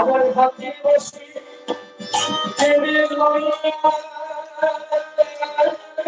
আমার হাতে বসে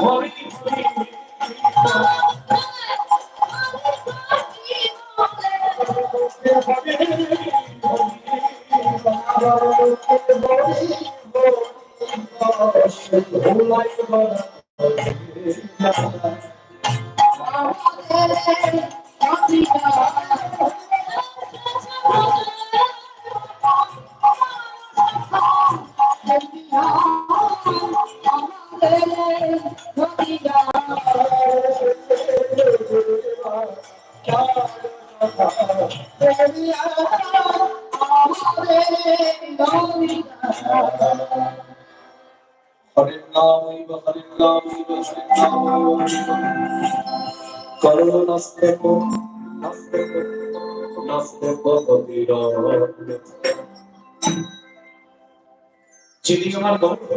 হরে নাম হরে নাম হরে নাম করুণাস্তে নাস্তে নাস্তে যিনি আমার গর্ব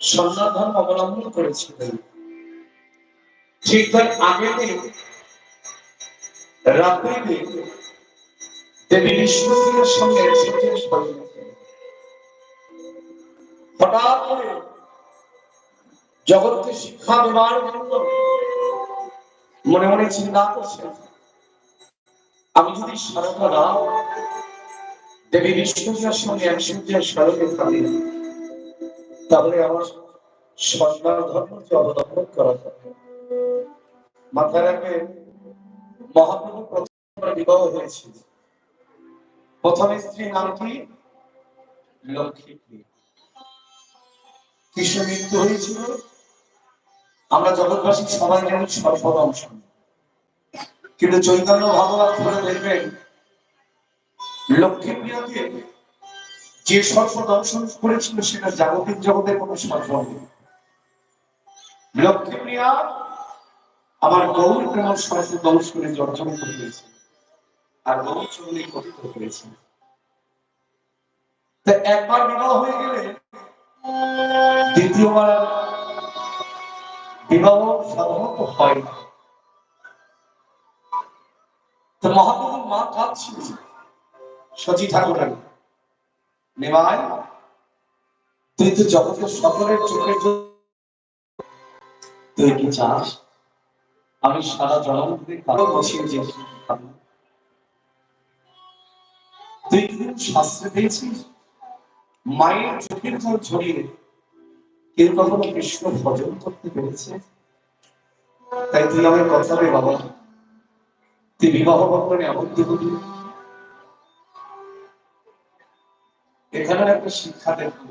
সন্ন্যাস ধর্ম অবলম্বন করেছিলেন। ঠিক তার আগে দিন, রাত্রিতে দেবী বিষ্ণুদেবের সঙ্গে হঠাৎ করে জগৎকে শিক্ষা দেওয়ার জন্য মনে মনে চিন্তা করছে আমি যদি রাত দেবী বিষ্ণুজির সঙ্গে থাকি তাহলে আমার ধর্মকে অবলম্বন করা যাবে। মাথায় মহাপ্রভু প্রথম বিবাহ হয়েছিল প্রথম স্ত্রী নাম কি? লক্ষ্মী কৃষ্ণ মৃত্যু হয়েছিল? আমরা জগৎবাসী সবাই জানি সর্বদংশ কিন্তু চৈতন্য ভগবান করে দেখবেন লক্ষ্মী প্রিয়াকে যে সর্প দর্শন করেছিল সেটা জাগতিক জগতের কোন সর্প নেই লক্ষ্মী প্রিয়া আমার গৌর অর্জন করিয়েছে আর একবার বিবাহ হয়ে গেলে দ্বিতীয়বার বিবাহ সাধারণত হয় না। তো মহাপ্রভুর মা কাঁদছিল সচি ঠাকুরের নেবাই তুই তো জগতের সকলের চোখের তুই কি চাস আমি সারা জনম যে তুই শাস্ত্রে পেয়েছিস? মায়ের চোখের জল ছড়িয়ে কেউ কখনো কৃষ্ণ ভজন করতে পেরেছে? তাই তুই আমার কথা রে বাবা। তুই বিবাহ বন্ধনে আবদ্ধ হবি। এখানে একটা শিক্ষা দেখব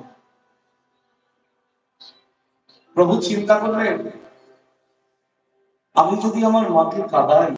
প্রভু চিন্তা করলেন আমি যদি আমার মাকে কাদাই